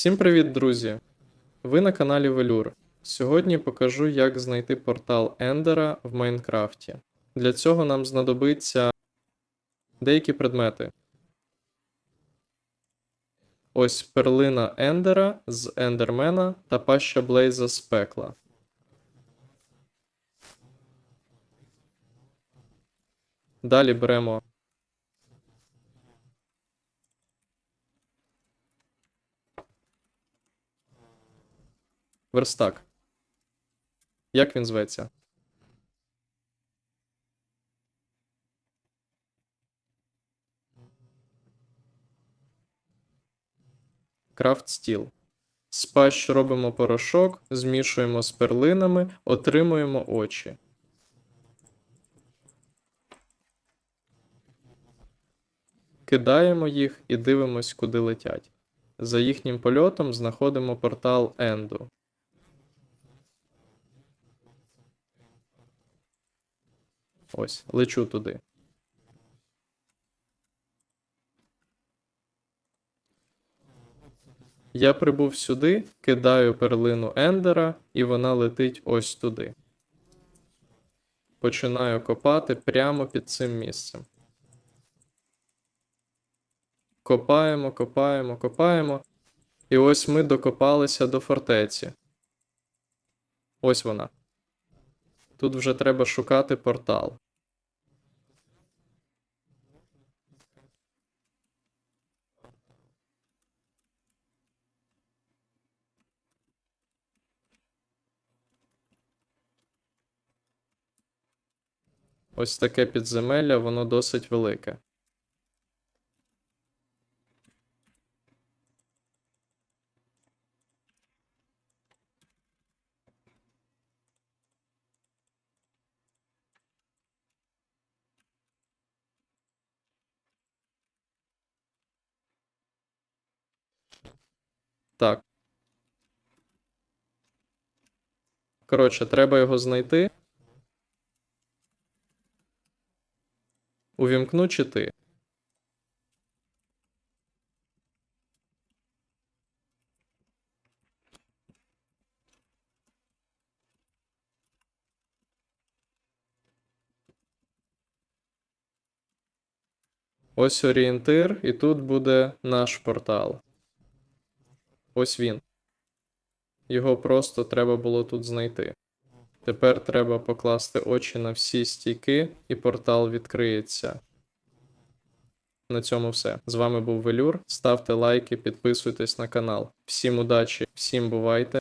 Всім привіт, друзі! Ви на каналі Велюр. Сьогодні покажу, як знайти портал Ендера в Майнкрафті. Для цього нам знадобиться деякі предмети. Ось перлина Ендера з Ендермена та паща Блейза з пекла. Далі беремо верстак. Як він зветься? Крафт стіл. З пащ робимо порошок, змішуємо з перлинами, отримуємо очі. Кидаємо їх і дивимось, куди летять. За їхнім польотом знаходимо портал Енду. Ось, лечу туди. Я прибув сюди, кидаю перлину Ендера, і вона летить ось туди. Починаю копати прямо під цим місцем. Копаємо, копаємо, копаємо. І ось ми докопалися до фортеці. Ось вона. Тут вже треба шукати портал. Ось таке підземелля, воно досить велике. Так. Коротше, треба його знайти. Увімкну чи ти. Ось орієнтир, і тут буде наш портал. Ось він. Його просто треба було тут знайти. Тепер треба покласти очі на всі стійки, і портал відкриється. На цьому все. З вами був Велюр. Ставте лайки, підписуйтесь на канал. Всім удачі, всім бувайте.